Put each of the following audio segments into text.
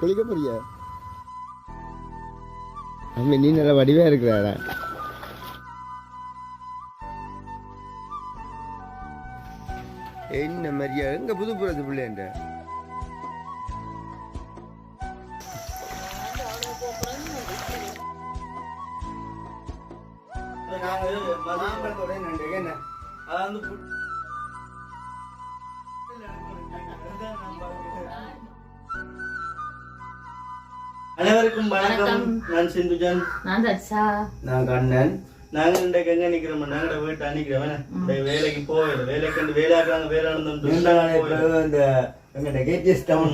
குளிக்க போறிய? அம்மி நீ நல்ல வடிவா இருக்கிறாடா. என்ன மாதிரியா எங்க புதுப்புறது பிள்ளைன்ற அனைவருக்கும் வணக்கம். நான் சிந்துஜன். நான் தச்சா நான் கண்ணன். நாங்க இன்றைக்கு எங்க நிக்கிறோம். நாங்க வீட்டு அன்னிக்கிறோம் வேலைக்கு போயிடும் வேலைக்கு வந்து வேலையாக்குறாங்க. வேலை இந்த எங்கட டவுன்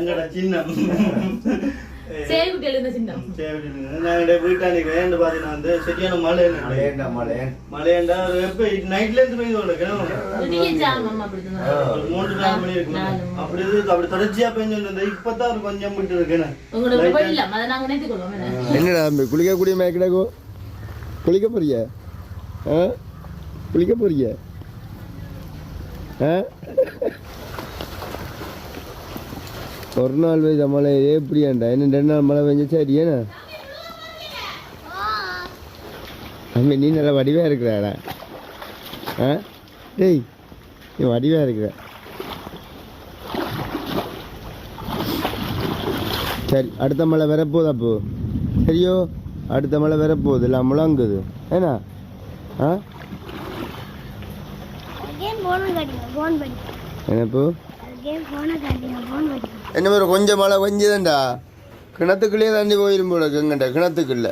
எங்கட சின்னம். என்னடா குளிக்க கூடிய மேக்கடாக்கோ குளிக்க போறிய குளிக்க போறிய ஆ ஒரு நாள் பெய்த மழை எப்படியாண்டா இன்னும் ரெண்டு நாள் மழை பெஞ்சா சரி ஏன்னா? தம்பி நீ நல்லா வடிவா இருக்கிறாடா. ஆ? டேய் நீ வடிவா இருக்கிற. சரி அடுத்த மழை வரப்போகுது அப்போ? சரியோ அடுத்த மழை வரப்போகுது. இல்லை முழங்குது. ஏன்னா? ஆ? என்னப்போ? என்ன மாதிரி கொஞ்சம் மழை கொஞ்சதான்டா கிணத்துக்குள்ளேயே தண்ணி போயிடும் போல எங்கண்ட கிணத்துக்குள்ள.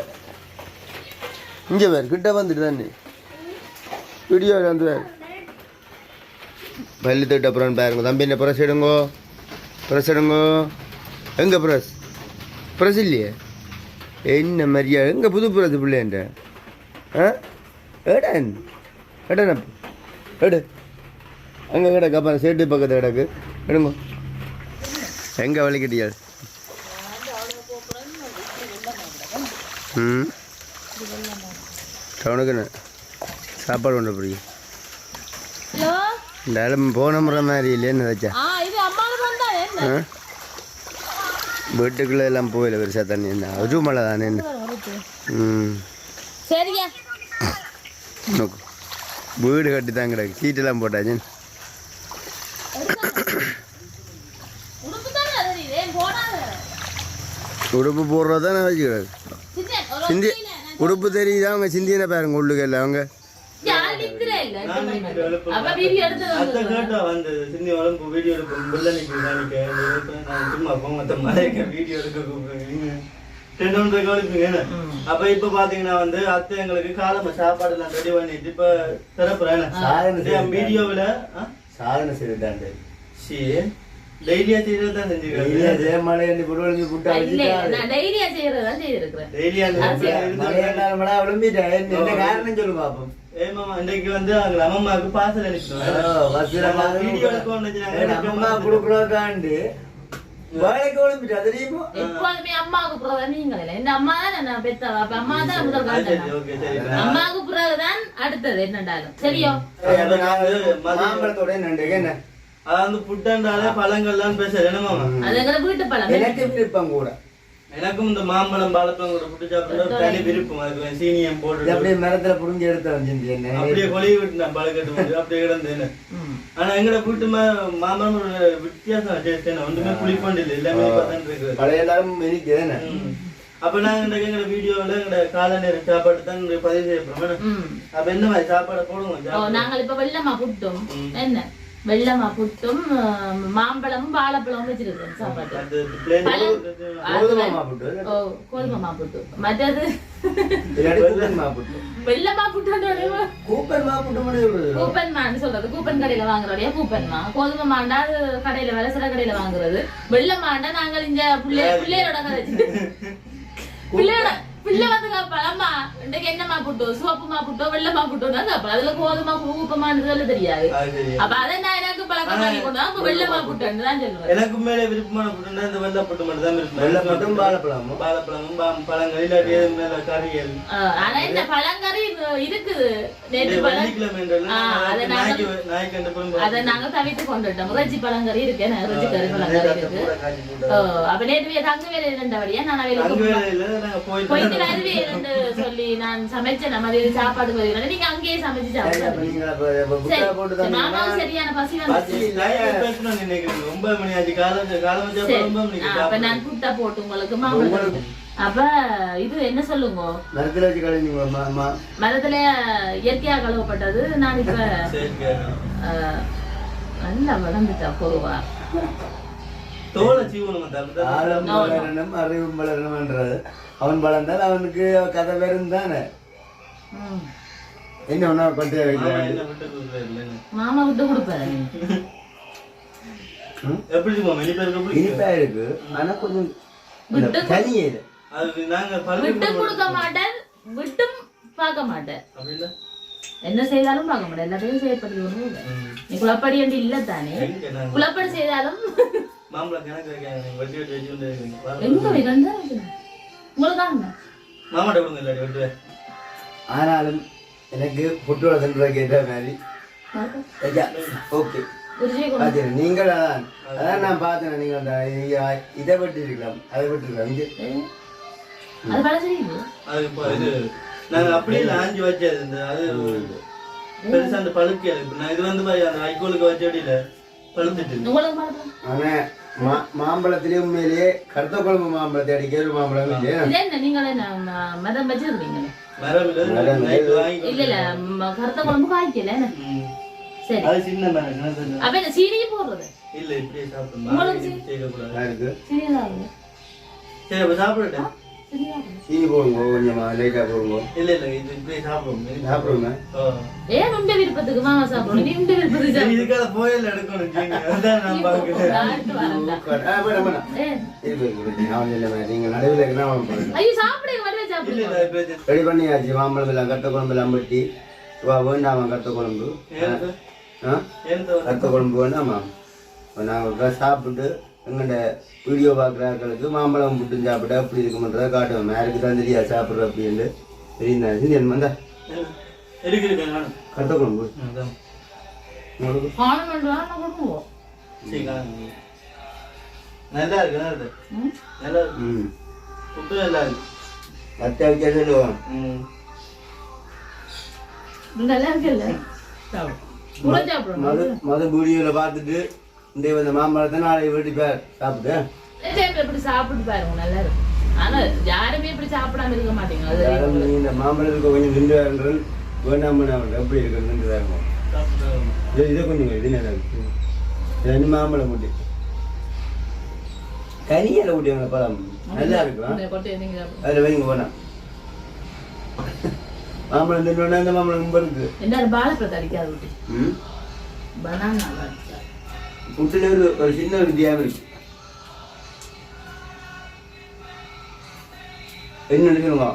இங்கே பேர் கிட்ட வந்துட்டு தண்ணி. வீடியோ வந்து பள்ளி திட்ட அப்புறம் பாருங்க தம்பி என்ன ப்ரெஸ் எடுங்கோ? ப்ரெஸ் எடுங்கோ? எங்கே ப்ரெஸ்? ப்ரெஸ் இல்லையே? என்ன மரியா எங்கே புது ப்ரெஸ் பிள்ளைன்ற ஆ? ஏடன் ஏடன் எடு அங்கே கிடக்கு அப்புறம் சேட்டு பக்கத்து கிடக்கு. எடுங்கோ எங்கே வலிக்கட்டியாள் ம். டவுனுக்கு என்ன சாப்பாடு கொண்டு போறீங்க இந்த போன முறை மாதிரி இல்லைன்னு வச்சா வீட்டுக்குள்ளே எல்லாம் போயில பெருசா தண்ணி. என்ன அது மழை தானே என்ன? ம். வீடு கட்டி தான் கிடக்கு. சீட்டெல்லாம் போட்டாச்சு உடுப்பு தானே அது நீ ஏன் போடாத உடுப்பு போடுறது தானே வச்சுக்கிறது? சின்ன ஒரு சிந்தி உடுப்பு தெரியுதா அவங்க சிந்தியனை பாருங்க உள்ளுக்கு இல்லை. அவங்க. அப்ப இப்ப பாத்தீங்கன்னா வந்து அத்தை எங்களுக்கு காலம்ப சாப்பாடு எல்லாம் ரெடி பண்ணிட்டு இப்ப திறப்புறேன் சாதனை வீடியோவில் சாதனை செய்துட்டாண்டு சி டெய்லியா செய்யறது தான் செஞ்சுக்கிறேன் மழை குடுவழிஞ்சு புட்டா இல்ல நான் டைரியா செய்யறதா செய்திருக்கிறேன். டெய்லியா என்ன காரணம் சொல்லு பாப்போம். இன்னைக்கு வந்து அவங்க அம்மாவுக்கு பார்சல் அனுப்பிடுவாங்க வீடியோ எடுக்க அம்மா குடுக்குறோக்காண்டு வேலைக்கு ஒழும்பிட்டா தெரியுமோ? எப்போதுமே அம்மாவுக்கு பிறகு நீங்க இல்ல. இந்த அம்மா தான் நான் பெத்தவா? அப்ப அம்மா தான் முதல் சரி காட்டணும் ஓகே சரி அம்மாவுக்கு பிறகுதான் அடுத்தது என்னண்டாலும். சரியோ? மாம்பழத்தோட நண்டு என்ன? அதான் வந்து புட்டாண்டாலே பழங்கள்லாம் பேசுறேன் என்ன எங்க வீட்டு பழம்? எனக்கு விருப்பம் கூட. எனக்கும் இந்த மாம்பழம் பாலப்பழம் கூட புட்டு சாப்பிட தனி விருப்பம். அதுக்கு சீனியம் போட்டு அப்படியே மரத்துல புடுங்கி எடுத்து வச்சிருந்து என்ன? அப்படியே கொலி விட்டு நான் பழக்கட்டு அப்படியே கிடந்தேன் ஆனா எங்கட வீட்டு மாம்பழம் வித்தியாசம் என்ன ஒன்றுமே புளிப்பாண்டு இல்லை. எல்லாமே பார்த்தா இருக்குது பழைய எல்லாரும் இருக்குது. அப்ப நாங்க இந்த எங்க வீடியோல எங்கட காலை நேர சாப்பாடு தான் பதிவு செய்ய போறோம் ம். அப்ப என்ன மாதிரி சாப்பாடு போடுவோம். நாங்கள் இப்ப வெள்ளமா புட்டும் என்ன? வெள்ளமா புட்டும் மாம்பழமும் வாழைப்பழமும் வச்சிருக்கோம் சாப்பாடு பழம். கோதுமை மாப்புட்டு மற்றது? வெள்ளமா கூப்பன் சொல்றது கூப்பன் மான்னு சொல்றது. கூப்பன் கடையில வாங்குறோடைய கூப்பன் மா கோதுமை மாண்டா அது கடையில விளசர கடையில வாங்குறது. வெள்ளை மாண்டா நாங்கள் பிள்ளை பிள்ளையோட கதை பிள்ளையோட பிள்ளை வந்து கேட்பாள் இன்னைக்கு என்னம்மா புட்டோ சிவப்புமா புட்டோ வெள்ளமா புட்டோன்னா கேட்பாள் அதுல கோதுமா ஊப்பமானது தெரியாது. அப்ப அதை நான் எனக்கு பழக்கம் பண்ணி கொண்டு அப்ப வெள்ளமா புட்டோன்னு தான் சொல்லுவேன் எனக்கு மேலே விருப்பமான புட்டுனா இந்த வெள்ளை புட்டு மட்டும் தான் விருப்பம் வெள்ளைப்பட்டும் வாழைப்பழமும். வாழைப்பழமும் பா- பழங்கள் இல்லாட்டி மேல கறிகள் ஆனா என்ன பழங்கறி இருக்குது நேற்று பழம் அதை நாய்க்கு நாங்க- தவிர்த்து கொண்டுட்டோம் இறைச்சி பழங்கறி இருக்கு என்ன இறைச்சி கறி பழங்கறி இருக்கு அப்ப நேற்று தங்க வேலை இருந்தபடியா நான் நாங்க போயிட்டு போயிட்டு வருவே என்று சொல்லி நான் சமைச்சேன் நம்ம அது சாப்பாடு வருகிறேன் நீங்க அங்கேயே சமைச்சு சாப்பிடுங்க. நான் புட்டா போட்டு உங்களுக்கு மாம்பழம் அப்ப இது என்ன சொல்லுங்க? மரத்தில் இயற்கையா கழுவப்பட்டது. நான் இப்ப நல்லா வளர்ந்துட்டா பொதுவா. தோலை சீவனம் தவிர்த்து ஆழம் வளரணும் அறிவும் அவன் வளர்ந்தால் அவனுக்கு கதை வெறும் தானே? ம். என்ன ஒன்றா கொட்டையை மாமா விட்டு கொடுப்பாரு இனிப்பா இருக்கு. ஆனா கொஞ்சம் தனியே விட்டு கொடுக்க மாட்டேன். விட்டும் பார்க்க மாட்டேன். என்ன செய்தாலும் பார்க்க மாட்டேன். எல்லாத்தையும் செயற்படுத்தி ஒன்றும் இல்லை. நீ குழப்படி என்று இல்ல தானே குழப்படி செய்தாலும் கொண்டு. எங்க வைக்கணும்? தான் மாமாட்ட கொடுங்க வெட்டுவேன் ஆனாலும் எனக்கு புட்டோட சென்றது ஏற்ற மாதிரி. ஓகே அது நீங்கள்? அதான் அதான் நான் பார்த்தேன் நீங்கள் அந்த இதை விட்டு இருக்கலாம் அதை விட்டு இருக்கலாம் இங்கே அது பழசரியுது அது இப்போ இது நாங்க அப்படியே ஆஞ்சி வச்சது இந்த அது பெருசா அந்த இப்ப நான் இது வந்து அந்த வைக்கோலுக்கு வச்ச அடியில பழுத்துட்டு உங்களுக்கு பழக்கம் ஆனா மா மாம்பழத்திலே உண்மையிலேயே கருத்த குழம்பு மாம்பழத்தை அடிக்கிற மாம்பழம் இல்லையா? நீங்களே மரம் வாங்கி இல்ல இல்ல. கருத்த குழம்பு காய்க்கல. சரி. அது சின்ன மரம்? அப்ப போடுறது? இல்ல இப்படியே சரி சாப்பிடட்டேன் சீனி போடுங்க கொஞ்சமா போடுங்க இல்ல இல்ல இது இப்படியே சாப்பிடுங்க உண்ட விருப்பத்துக்கு நீ உண்ட விருப்பத்துக்கு. இதுக்காக போயில எடுக்கணும் நான் பாக்குறேன் நடுவில் ஐயோ சாப்பிடுங்க வரவே சாப்பிடுங்க இல்ல இப்ப இது- ரெடி பண்ணியாச்சு. மாம்பழம் எல்லாம் கத்த குழம்பு எல்லாம் வெட்டி. வா வேண்டாமா கத்த குழம்பு? கத்த குழம்பு வேண்டாமா? நாங்கள் சாப்பிட்டு எங்கள்ட வீடியோ பார்க்குறாக்களுக்கு மாம்பழம் புட்டு சாப்பிட்டா அப்படி இருக்குமன்றதை காட்டுவோம். யாருக்கு தான் தெரியா சாப்பிட்ற அப்படின்னு தெரியுதா? சிந்தியன் வந்தா. கத்த குழம்பு. நல்லா இருக்கு நல்லா இருக்கு? நல்லா இருக்கு. நல்லா இருக்கு. அத்தியாவசியம் சொல்லுவோம் ம். நல்லா இருக்குல்ல மது மது வீடியோவில் பார்த்துட்டு இந்த இந்த மாம்பழத்தை நாளைக்கு வெட்டி பேர் சாப்பிட்டு இப்படி சாப்பிட்டு பாருங்க நல்லா இருக்கும். ஆனா யாருமே இப்படி சாப்பிடாம இருக்க மாட்டீங்க இந்த மாம்பழத்துக்கு கொஞ்சம் எப்படி இருக்கிறது இது கொஞ்சம் ரெண்டு மாம்பழம் முட்டி கனியால ஊட்டிவாங்க பழம் நல்லா இருக்கும். அதில் வைங்க போனா மாம்பழம் தின்னு அந்த மாம்பழம் ரொம்ப இருக்கு. என்ன பாலப்பழத்தை அடிக்காது விட்டு ம்? பனானா. புட்டில் ஒரு ஒரு சின்ன ஒரு வித்தியாசம் இருக்கு என்ன நினைக்கணுமா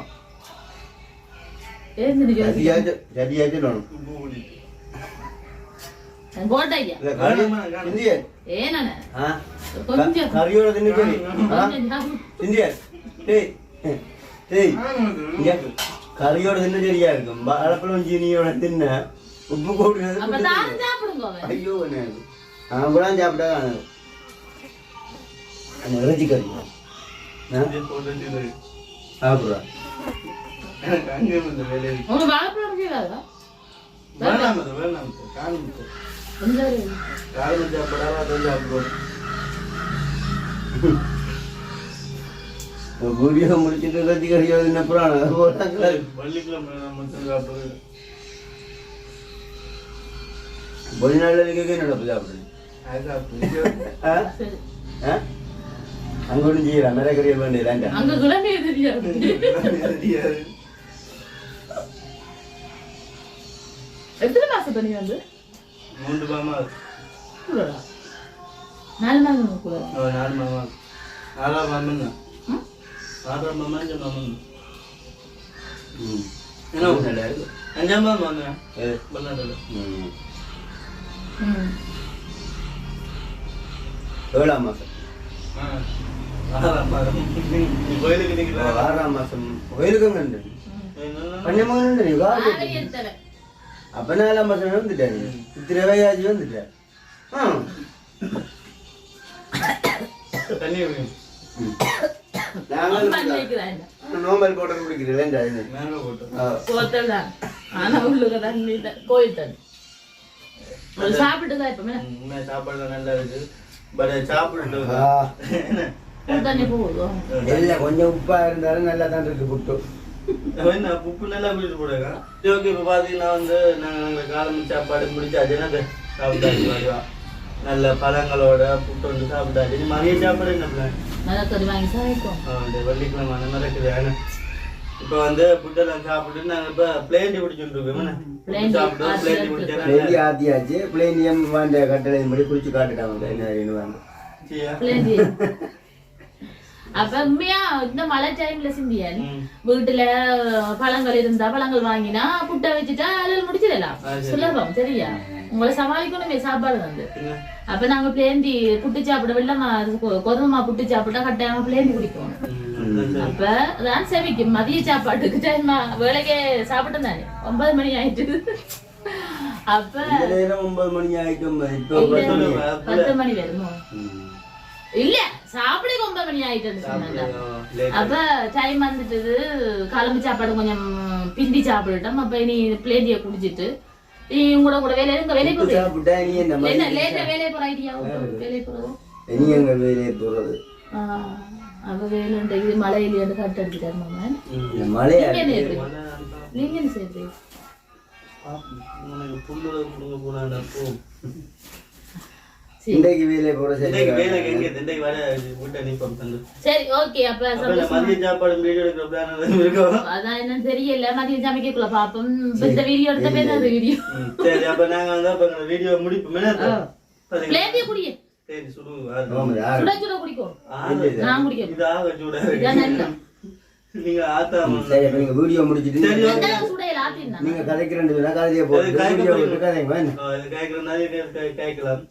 கறியோட தின்னு சரியா இருக்கும் வாழைப்பழம் சீனியோட தின்ன உப்பு அவன். ஐயோ அவன் கூட சாப்பிட்டா அந்த இறைச்சி கறி. சாப்பிட்றா. வீடியோ முடிச்சுட்டு இறைச்சி மட்டும் சாப்பிடுவேன். ஒரு நாள் இருக்க நடப்பு சாப்பிடுறேன் அது சாப்பிடுவேன். ஆ சரி. ஆ அங்கே ஒன்றும் செய்யலாம் நிறைய கறியை வேண்டியதாண்டா அங்க கிழமையே தெரியாது. எத்தனை மாசம் பண்ணி வந்து மூன்று மாமா. நாலு மாசம் கூட நாலு மாமா. நாலாம் மாமன் தான். நாலாம் மாமா அஞ்சு மாமன். என்ன. அஞ்சாம் வாங்க எது? வெளிநாட்டுல ம். ஏழாம் மாசம் ஆ. ஆறாம் மாதம் கோயிலுக்கு ஆறாம் நீ கார் ஆலயத்துல. அப்ப நாலாம் மாசம் வந்துட்டாரு வயதாச்சு வந்துட்டார். நோம்பல் போட்டு குடிக்கிறேன். ஆனா உள்ளுக்கு தண்ணி. கோயில் தண்ணி. அது சாப்பிட்டு தான் இப்ப சாப்பாடு நல்லா இருக்கு இல்ல கொஞ்சம் உப்பா இருந்தாலும் நல்லா தான் இருக்கு புட்டு உப்பு நல்லா குடிச்சு போடுங்க ஓகே இப்போ பார்த்தீங்கன்னா வந்து நாங்கள் நாங்கள் காலம் சாப்பாடு முடிச்சாச்சு என்ன சாப்பிட்டாச்சு நல்ல பழங்களோட புட்டு வந்து சாப்பிட்டாச்சு மதிய சாப்பாடு என்ன பிளான் மிளகறி வாங்கி சாப்பிட்டோம் வெள்ளிக்கிழமை அந்த மாதிரி இருக்குது ஏன்னா இப்போ வந்து புட்டெல்லாம் சாப்பிட்டு நாங்கள் இப்போ பிளேண்டி குடிச்சுட்டு? புட்டு பிளேண்டி. குடிச்சா ஆத்தியாச்சு பிளேண்டியம் வாண்ட கட்டளையின்படி குளிச்சு காட்டுட்டாங்க என்ன. அப்ப உண்மையா இந்த மழை டைம்ல சிந்தியன். வீட்டுல பழங்கள் இருந்தா பழங்கள் வாங்கினா புட்டை வச்சுட்டா அதில் முடிச்சிடலாம். சுலபம் சரியா உங்களை சமாளிக்கணுமே சாப்பாடு வந்து? அப்ப நாங்க பிளேந்தி புட்டு சாப்பிட வெள்ளமா கோதுமை புட்டு சாப்பிட்டா கட்டாயமா பிளேந்தி குடிக்கணும். அப்ப அதான் செவிக்கும் மதிய சாப்பாட்டுக்கு டைம் வேலைக்கே சாப்பிட்டேன் தானே ஒன்பது மணி ஆயிட்டு. அப்ப ஒன்பது மணி இல்ல, பத்து மணி. வருமோ. இல்ல சாப்பிட ஒன்பது மணி ஆயிட்டு. அப்ப டைம் வந்துட்டு கிளம்பி சாப்பாடு கொஞ்சம் பிந்தி சாப்பிட்டுட்டோம் அப்ப இனி பிளேட்டிய குடிச்சிட்டு நீ உங்களோட கூட புட்டு போய் சாப்பிட்டா நீ என்ன லேட்டா வேலையை போற ஐடியா வேலையை போறது இனி எங்க வேலையை போறது? அப்ப வேலை இது மழையில இருந்து கட்டு அடிச்சிட்டாரு மாமன் ம். இந்த மழையா நீங்க என்ன என்ன சரி. இன்றைக்கு சரி வேலை எங்க இன்றைக்கு வர வீட்டை நிப்போம் தந்து சரி ஓகே அப்ப அப்ப இந்த சந்தோஷமா. மதிய சாப்பாடு வீடியோ எடுக்கிற பிளான் எதுவும் இருக்கோ? அதான் என்னன்னு தெரியல மதியம் சமைக்கக்குள்ள பாப்போம். இந்த வீடியோ எடுத்த பேர் அந்த வீடியோ? ம், சரி அப்ப நாங்க வந்து அப்ப இந்த வீடியோ முடிப்போம். என்ன? பிளேட்டிய குடிய. சரி சுடுங்க நீங்க ஆத்தா சரி அப்ப நீங்க வீடியோ முடிச்சிட்டு சரி, நீங்க- நீங்க கதைக்கிறேன் சொன்னா கதையை கேட்கலாம்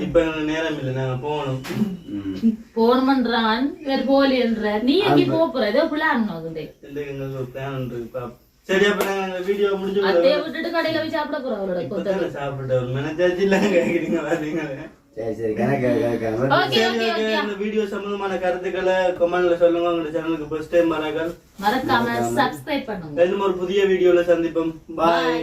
இப்ப நேரம் இல்லை நாங்க போகணும். போகணுமன்றான் வேற போலி என்ற நீ எங்கே போற? ஏதோ பிளான் எங்களுக்கு ஒரு பிளான் இருக்கு. சரி அப்ப நாங்க வீடியோ விட்டுட்டு கடையில போய் சாப்பிட போறோம் சாப்பிட்டு மெனச்சாச்சு இல்ல கேக்குறீங்க பாத்தீங்களே சரி இந்த வீடியோ சம்பந்தமான கருத்துக்களை கமெண்ட்ல சொல்லுங்க. உங்க சேனலுக்கு ஃபர்ஸ்ட் டைம் வராங்க மறக்காம சப்ஸ்கிரைப் பண்ணுங்க. இன்னும் ஒரு புதிய வீடியோல சந்திப்போம். பாய்